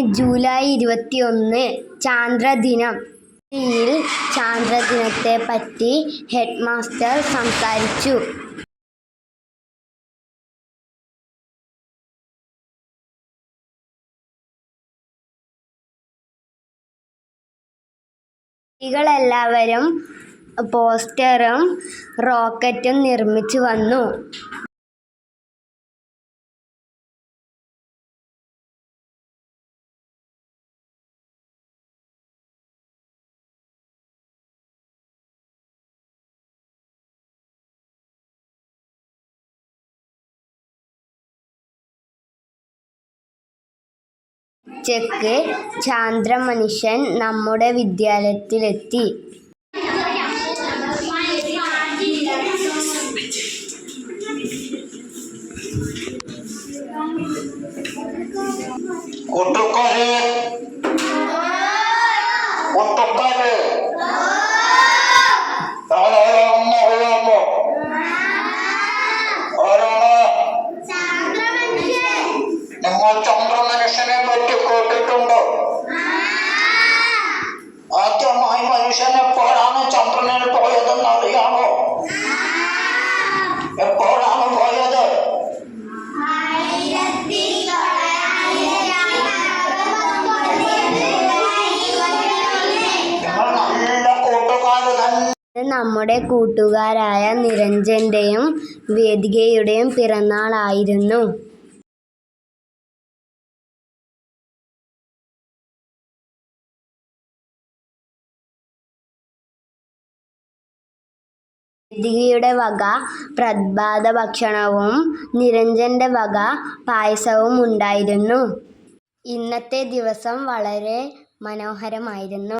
July ഇരുപത്തിയൊന്ന് ചാന്ദ്രദിനം. യിൽ ചാന്ദ്രദിനത്തെ പറ്റി ഹെഡ് മാസ്റ്റർ സംസാരിച്ചു. കുട്ടികളെല്ലാവരും പോസ്റ്ററും റോക്കറ്റും നിർമ്മിച്ചു വന്നു. ഉച്ചയ്ക്ക് ചാന്ദ്രമനുഷ്യൻ നമ്മുടെ വിദ്യാലയത്തിലെത്തി. കൂട്ടുകാരെ കൂട്ടുകാരെ നിങ്ങൾ പറ്റി കേട്ടിട്ടുണ്ടോ? ആദ്യമായി മനുഷ്യൻ എപ്പോഴാണ് ചന്ദ്രനിൽ പോയതെന്ന് അറിയാമോ എപ്പോഴാണ് പോയത്? നമ്മുടെ കൂട്ടുകാരായ നിരഞ്ജന്റെയും വേദികയുടെയും പിറന്നാളായിരുന്നു. വേദികയുടെ വക പ്രഭാത ഭക്ഷണവും നിരഞ്ജന്റെ വക പായസവും ഉണ്ടായിരുന്നു. ഇന്നത്തെ ദിവസം വളരെ മനോഹരമായിരുന്നു.